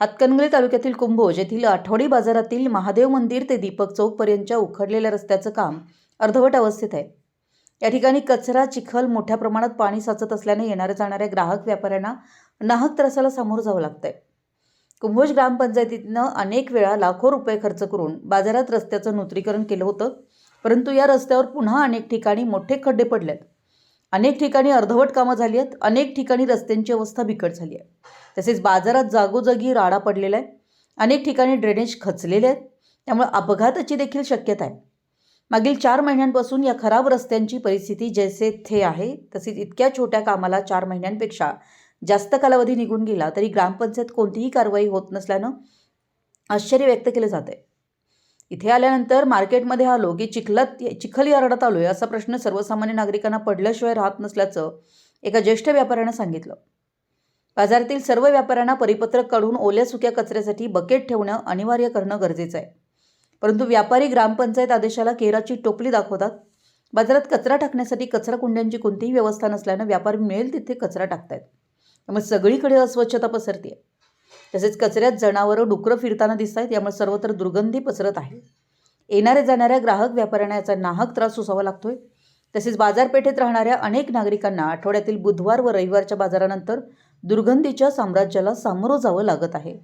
हातकणंगले तालुक्यातील कुंभोज येथील आठवडी बाजारातील महादेव मंदिर ते दीपक चौकपर्यंतच्या उखडलेल्या रस्त्याचं काम अर्धवट अवस्थेत आहे. या ठिकाणी कचरा चिखल मोठ्या प्रमाणात पाणी साचत असल्याने येणाऱ्या जाणाऱ्या ग्राहक व्यापाऱ्यांना नाहक त्रासाला सामोरं जावं लागतंय. कुंभोज ग्रामपंचायतीनं अनेक वेळा लाखो रुपये खर्च करून बाजारात रस्त्याचं नूतनीकरण केलं होतं परंतु या रस्त्यावर पुन्हा अनेक ठिकाणी मोठे खड्डे पडलेत. अनेक ठिकाणी अर्धवट कामं झाली आहेत. अनेक ठिकाणी रस्त्यांची अवस्था बिकट झाली आहे. तसेच बाजारात जागोजागी राडा पडलेला आहे. अनेक ठिकाणी ड्रेनेज खचलेले आहेत. त्यामुळे अपघाताची देखील शक्यता आहे. मागील चार महिन्यांपासून या खराब रस्त्यांची परिस्थिती जैसे थे आहे तसेच इतक्या छोट्या कामाला चार महिन्यांपेक्षा जास्त कालावधी निघून गेला तरी ग्रामपंचायत कोणतीही कारवाई होत नसल्यानं आश्चर्य व्यक्त केलं जात आहे. इथे आल्यानंतर मार्केटमध्ये आलो की चिखलात चिखल यार्डात आहे असा प्रश्न सर्वसामान्य नागरिकांना पडल्याशिवाय राहत नसल्याचं एका ज्येष्ठ व्यापाऱ्यानं सांगितलं. बाजारातील सर्व व्यापाऱ्यांना परिपत्रक काढून ओल्या सुक्या कचऱ्यासाठी बकेट ठेवणं अनिवार्य करणं गरजेचं आहे. परंतु व्यापारी ग्रामपंचायत आदेशाला केराची टोपली दाखवतात. बाजारात कचरा टाकण्यासाठी कचरा कुंड्यांची कोणतीही व्यवस्था नसल्यानं व्यापारी मिळेल तिथे कचरा टाकतायत. त्यामुळे सगळीकडे अस्वच्छता पसरते तसेच कचऱ्यात जनावरं डुकरं फिरताना दिसत आहेत यामुळे सर्वत्र दुर्गंधी पसरत आहे. येणाऱ्या जाणाऱ्या ग्राहक व्यापाऱ्यांना याचा नाहक त्रास सोसावा लागतोय. तसेच बाजारपेठेत राहणाऱ्या अनेक नागरिकांना आठवड्यातील बुधवार व रविवारच्या बाजारानंतर दुर्गंधीच्या साम्राज्याला सामोरं जावं लागत आहे.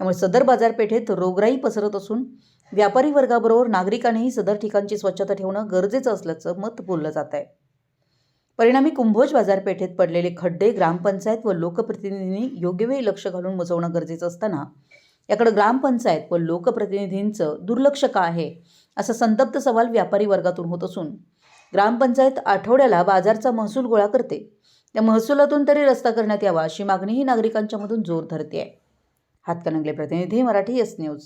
त्यामुळे सदर बाजारपेठेत रोगराई पसरत असून व्यापारी वर्गाबरोबर नागरिकांनीही सदर ठिकाणची स्वच्छता ठेवणं गरजेचं असल्याचं मत बोललं जात आहे परिणामी कुंभोज बाजारपेठेत पडलेले खड्डे ग्रामपंचायत व लोकप्रतिनिधींनी योग्य वेळी लक्ष घालून बुजवणं गरजेचं असताना याकडे ग्रामपंचायत व लोकप्रतिनिधींचं दुर्लक्ष का आहे असा संतप्त सवाल व्यापारी वर्गातून होत असून ग्रामपंचायत आठवड्याला बाजारचा महसूल गोळा करते. त्या महसुलातून तरी रस्ता करण्यात यावा अशी मागणीही नागरिकांच्यामधून जोर धरते आहे हातकणंगले प्रतिनिधी मराठी एस न्यूज.